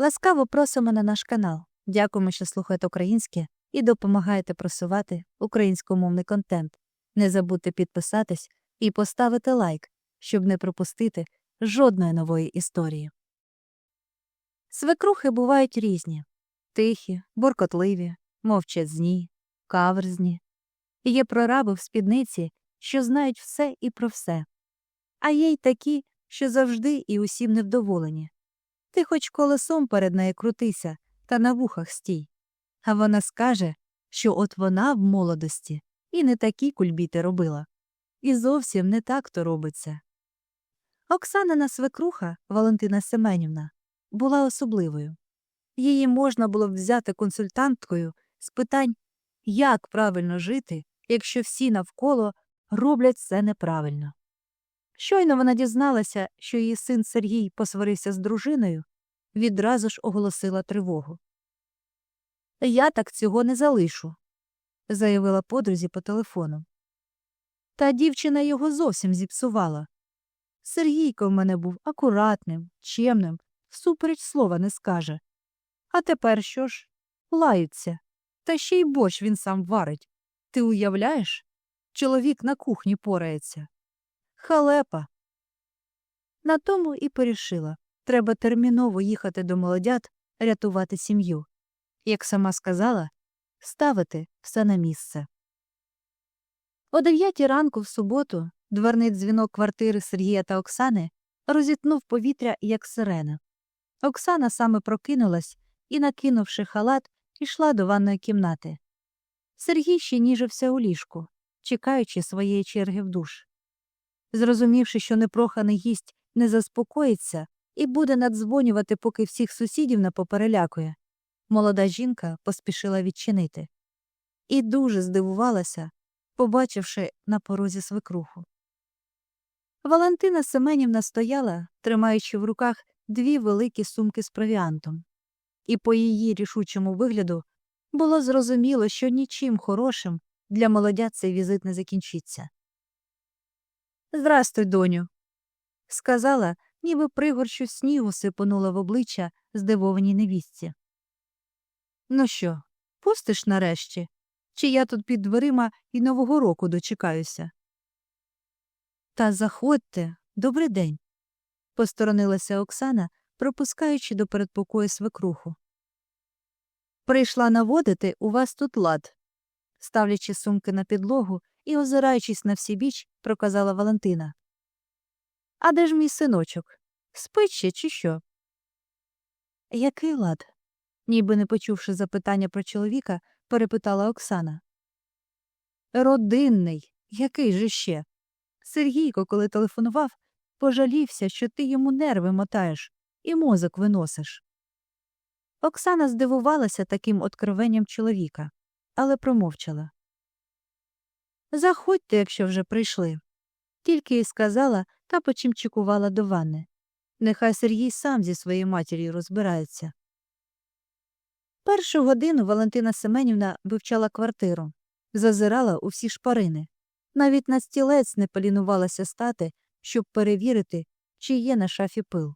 Ласкаво просимо на наш канал. Дякуємо, що слухаєте українське і допомагаєте просувати українськомовний контент. Не забудьте підписатись і поставити лайк, щоб не пропустити жодної нової історії. Свекрухи бувають різні тихі, буркотливі, мовчазні, каверзні. Є прораби в спідниці, що знають все і про все, а є й такі, що завжди і усім невдоволені. Ти хоч колесом перед нею крутися та на вухах стій. А вона скаже, що от вона в молодості і не такі кульбіти робила. І зовсім не так то робиться. Оксанина свекруха Валентина Семенівна була особливою. Її можна було б взяти консультанткою з питань, як правильно жити, якщо всі навколо роблять все неправильно. Щойно вона дізналася, що її син Сергій посварився з дружиною, відразу ж оголосила тривогу. Я так цього не залишу, заявила подрузі по телефону. Та дівчина його зовсім зіпсувала. Сергійко в мене був акуратним, чемним, всупереч слова не скаже. А тепер що ж? Лаються. Та ще й борщ він сам варить. Ти уявляєш? Чоловік на кухні порається. Халепа. На тому і порішила треба терміново їхати до молодят, рятувати сім'ю. Як сама сказала, ставити все на місце. О дев'ятій ранку в суботу дверний дзвінок квартири Сергія та Оксани розітнув повітря, як сирена. Оксана саме прокинулась і, накинувши халат, ішла до ванної кімнати. Сергій ще ніжився у ліжку, чекаючи своєї черги в душ. Зрозумівши, що непроханий гість не заспокоїться і буде надзвонювати, поки всіх сусідів не поперелякує, молода жінка поспішила відчинити. І дуже здивувалася, побачивши на порозі свекруху. Валентина Семенівна стояла, тримаючи в руках дві великі сумки з провіантом, і по її рішучому вигляду було зрозуміло, що нічим хорошим для молодят цей візит не закінчиться. Здрастуй, доню, сказала, ніби пригорщу снігу сипонула в обличчя здивованій невістці. Ну що, пустиш нарешті? Чи я тут під дверима і Нового року дочекаюся? Та заходьте, добрий день, посторонилася Оксана, пропускаючи до передпокою свекруху. Прийшла наводити у вас тут лад, ставлячи сумки на підлогу і, озираючись на всі біч, проказала Валентина. А де ж мій синочок? Спить ще, чи що? Який лад? ніби не почувши запитання про чоловіка, перепитала Оксана. Родинний, який же ще? Сергійко, коли телефонував, пожалівся, що ти йому нерви мотаєш і мозок виносиш. Оксана здивувалася таким откровенням чоловіка, але промовчала. Заходьте, якщо вже прийшли. Тільки й сказала та почимчикувала до ванни. Нехай Сергій сам зі своєю матір'ю розбирається. Першу годину Валентина Семенівна вивчала квартиру, зазирала у всі шпарини. Навіть на стілець не полінувалася стати, щоб перевірити, чи є на шафі пил.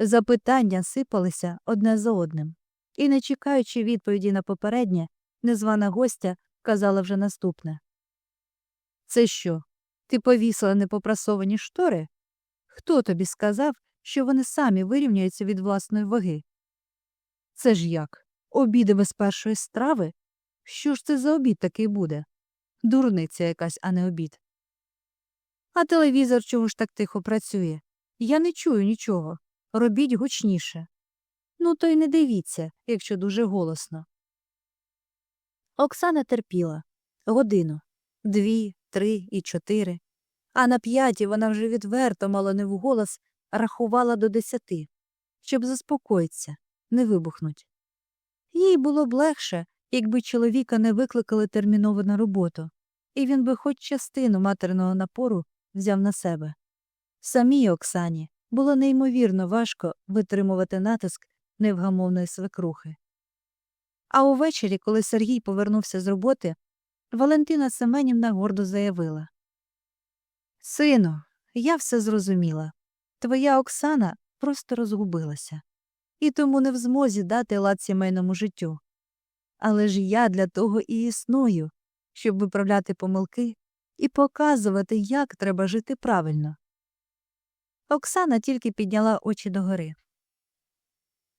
Запитання сипалися одне за одним, і, не чекаючи відповіді на попереднє, незвана гостя казала вже наступне. Це що? Ти повісила непопрасовані штори? Хто тобі сказав, що вони самі вирівняються від власної ваги? Це ж як? Обіди без першої страви? Що ж це за обід такий буде? Дурниця якась, а не обід. А телевізор чого ж так тихо працює? Я не чую нічого. Робіть гучніше. Ну, то й не дивіться, якщо дуже голосно. Оксана терпіла годину, дві, три і чотири. А на п'ятій вона вже відверто, мало не вголос, рахувала до десяти, щоб заспокоїться, не вибухнуть. Їй було б легше, якби чоловіка не викликали терміново на роботу, і він би хоч частину материного напору взяв на себе. Самій Оксані було неймовірно важко витримувати натиск невгамовної свекрухи. А увечері, коли Сергій повернувся з роботи, Валентина Семенівна гордо заявила Сину, я все зрозуміла. Твоя Оксана просто розгубилася. і тому не в змозі дати лад сімейному життю. Але ж я для того і існую, щоб виправляти помилки і показувати, як треба жити правильно. Оксана тільки підняла очі догори.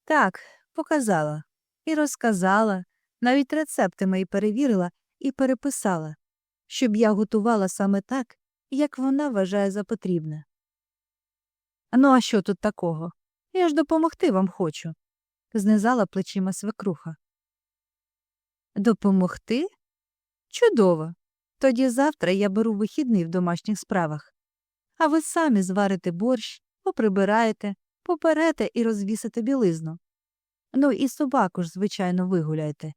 Так, показала і розказала, навіть рецепти мої перевірила і переписала, щоб я готувала саме так, як вона вважає за потрібне. Ну, а що тут такого? Я ж допомогти вам хочу, знизала плечима свекруха. Допомогти? Чудово. Тоді завтра я беру вихідний в домашніх справах. А ви самі зварите борщ, поприбираєте, поперете і розвісите білизну. Ну і собаку ж, звичайно, вигуляйте,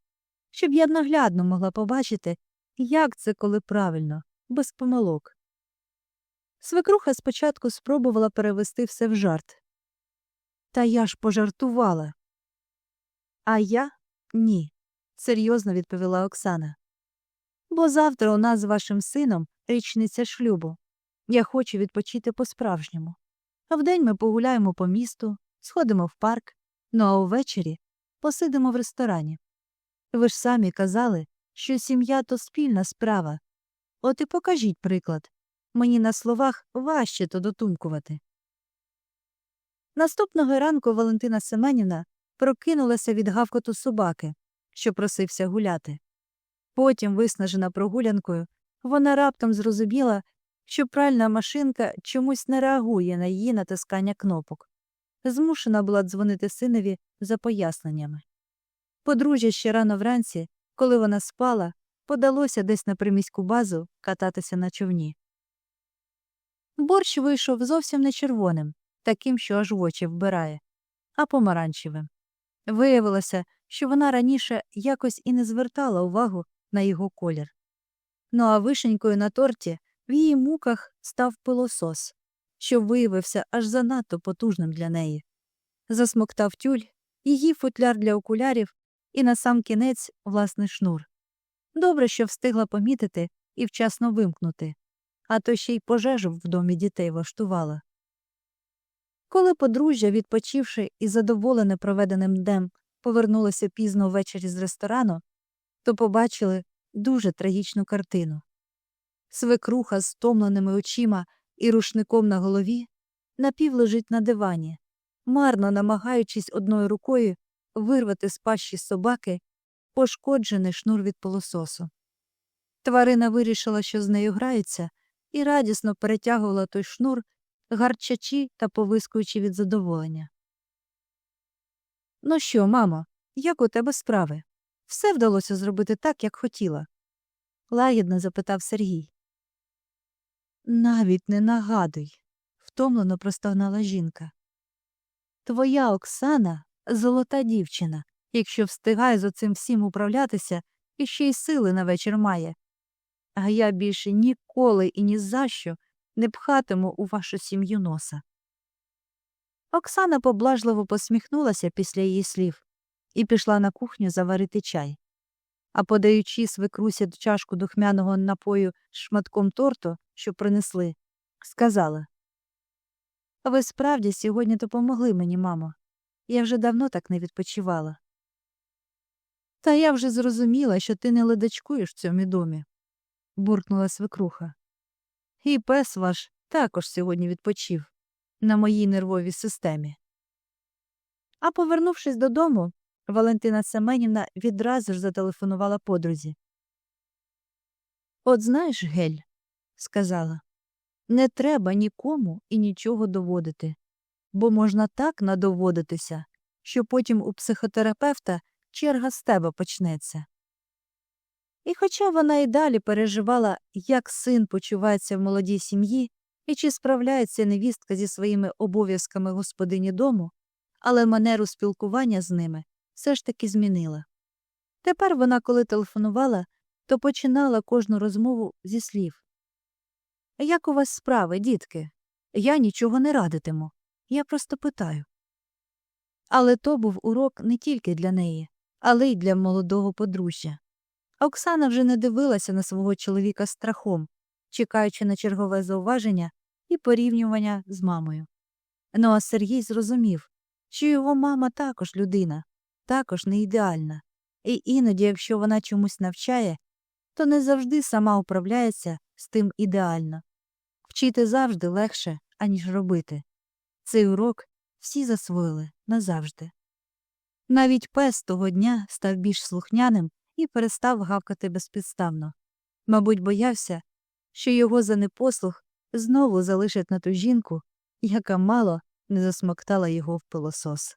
щоб я наглядно могла побачити, як це коли правильно, без помилок. Свекруха спочатку спробувала перевести все в жарт. Та я ж пожартувала. А я ні, серйозно відповіла Оксана. Бо завтра у нас з вашим сином річниця шлюбу. Я хочу відпочити по-справжньому. А вдень ми погуляємо по місту, сходимо в парк, ну а увечері посидимо в ресторані. Ви ж самі казали, що сім'я то спільна справа. От і покажіть приклад. Мені на словах важче то дотумкувати. Наступного ранку Валентина Семенівна прокинулася від гавкоту собаки, що просився гуляти. Потім, виснажена прогулянкою, вона раптом зрозуміла, що пральна машинка чомусь не реагує на її натискання кнопок. Змушена була дзвонити синові за поясненнями. Подружжя ще рано вранці, коли вона спала, подалося десь на приміську базу кататися на човні. Борщ вийшов зовсім не червоним, таким, що аж в очі вбирає, а помаранчевим. Виявилося, що вона раніше якось і не звертала увагу на його колір. Ну а вишенькою на торті в її муках став пилосос, що виявився аж занадто потужним для неї. Засмоктав тюль, її футляр для окулярів і насамкінець власний шнур. Добре, що встигла помітити і вчасно вимкнути, а то ще й пожежу в домі дітей влаштувала. Коли подружжя, відпочивши і задоволене проведеним днем, повернулося пізно ввечері з ресторану, то побачили дуже трагічну картину. Свекруха з стомленими очима і рушником на голові напів лежить на дивані, марно намагаючись одною рукою вирвати з пащі собаки пошкоджений шнур від пилососу. Тварина вирішила, що з нею грається, і радісно перетягувала той шнур, гарчачи та повискуючи від задоволення. Ну що, мамо, як у тебе справи? Все вдалося зробити так, як хотіла? лагідно запитав Сергій. Навіть не нагадуй, втомлено простогнала жінка. Твоя Оксана золота дівчина, якщо встигає з оцим всім управлятися і ще й сили на вечір має. А я більше ніколи і ні за що не пхатиму у вашу сім'ю носа. Оксана поблажливо посміхнулася після її слів і пішла на кухню заварити чай. А подаючи свекрусі чашку духмяного напою з шматком торту, що принесли, сказала Ви справді сьогодні допомогли мені, мамо. Я вже давно так не відпочивала. Та я вже зрозуміла, що ти не ледачкуєш в цьому домі, буркнула свекруха. І пес ваш також сьогодні відпочив на моїй нервовій системі. А повернувшись додому, Валентина Семенівна відразу ж зателефонувала подрузі. От знаєш, Гель, сказала, не треба нікому і нічого доводити, бо можна так надоводитися, що потім у психотерапевта черга з тебе почнеться. І хоча вона і далі переживала, як син почувається в молодій сім'ї і чи справляється невістка зі своїми обов'язками господині дому, але манеру спілкування з ними все ж таки змінила. Тепер вона, коли телефонувала, то починала кожну розмову зі слів Як у вас справи, дітки? Я нічого не радитиму. Я просто питаю. Але то був урок не тільки для неї, але й для молодого подружжя. Оксана вже не дивилася на свого чоловіка страхом, чекаючи на чергове зауваження і порівнювання з мамою. Ну а Сергій зрозумів, що його мама також людина, також не ідеальна, і іноді, якщо вона чомусь навчає, то не завжди сама управляється з тим ідеально. Вчити завжди легше, аніж робити. Цей урок всі засвоїли назавжди. Навіть пес того дня став більш слухняним і перестав гавкати безпідставно. Мабуть, боявся, що його за непослух знову залишать на ту жінку, яка мало не засмоктала його в пилосос.